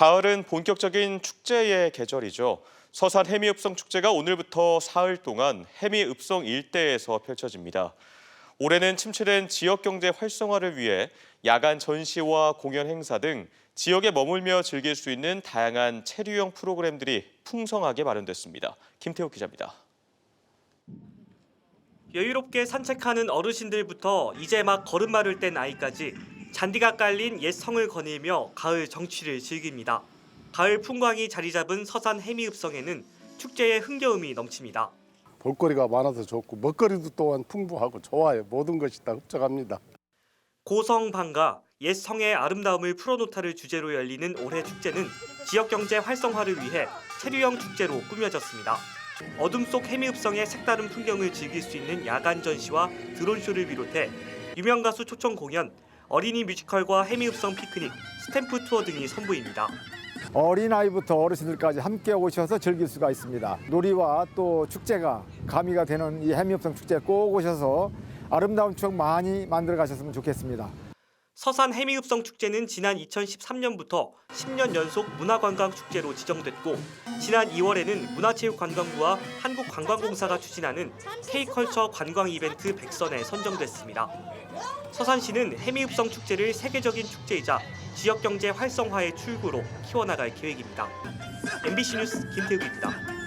가을은 본격적인 축제의 계절이죠. 서산 해미읍성 축제가 오늘부터 사흘 동안 해미읍성 일대에서 펼쳐집니다. 올해는 침체된 지역 경제 활성화를 위해 야간 전시와 공연 행사 등 지역에 머물며 즐길 수 있는 다양한 체류형 프로그램들이 풍성하게 마련됐습니다. 김태욱 기자입니다. 여유롭게 산책하는 어르신들부터 이제 막 걸음마를 뗀 아이까지 잔디가 깔린 옛 성을 거닐며 가을 정취를 즐깁니다. 가을 풍광이 자리 잡은 서산 해미읍성에는 축제의 흥겨움이 넘칩니다. 볼거리가 많아서 좋고 먹거리도 또한 풍부하고 좋아요. 모든 것이 다 흡족합니다. 고성방가 옛 성의 아름다움을 풀어놓다를 주제로 열리는 올해 축제는 지역 경제 활성화를 위해 체류형 축제로 꾸며졌습니다. 어둠 속 해미읍성의 색다른 풍경을 즐길 수 있는 야간 전시와 드론쇼를 비롯해 유명 가수 초청 공연, 어린이 뮤지컬과 해미읍성 피크닉, 스탬프 투어 등이 선보입니다. 어린아이부터 어르신들까지 함께 오셔서 즐길 수가 있습니다. 놀이와 또 축제가 가미가 되는 이 해미읍성 축제에 꼭 오셔서 아름다운 추억 많이 만들어 가셨으면 좋겠습니다. 서산 해미읍성 축제는 지난 2013년부터 10년 연속 문화관광 축제로 지정됐고 지난 2월에는 문화체육관광부와 한국관광공사가 추진하는 K컬처 관광 이벤트 백선에 선정됐습니다. 서산시는 해미읍성 축제를 세계적인 축제이자 지역 경제 활성화의 출구로 키워나갈 계획입니다. MBC 뉴스 김태욱입니다.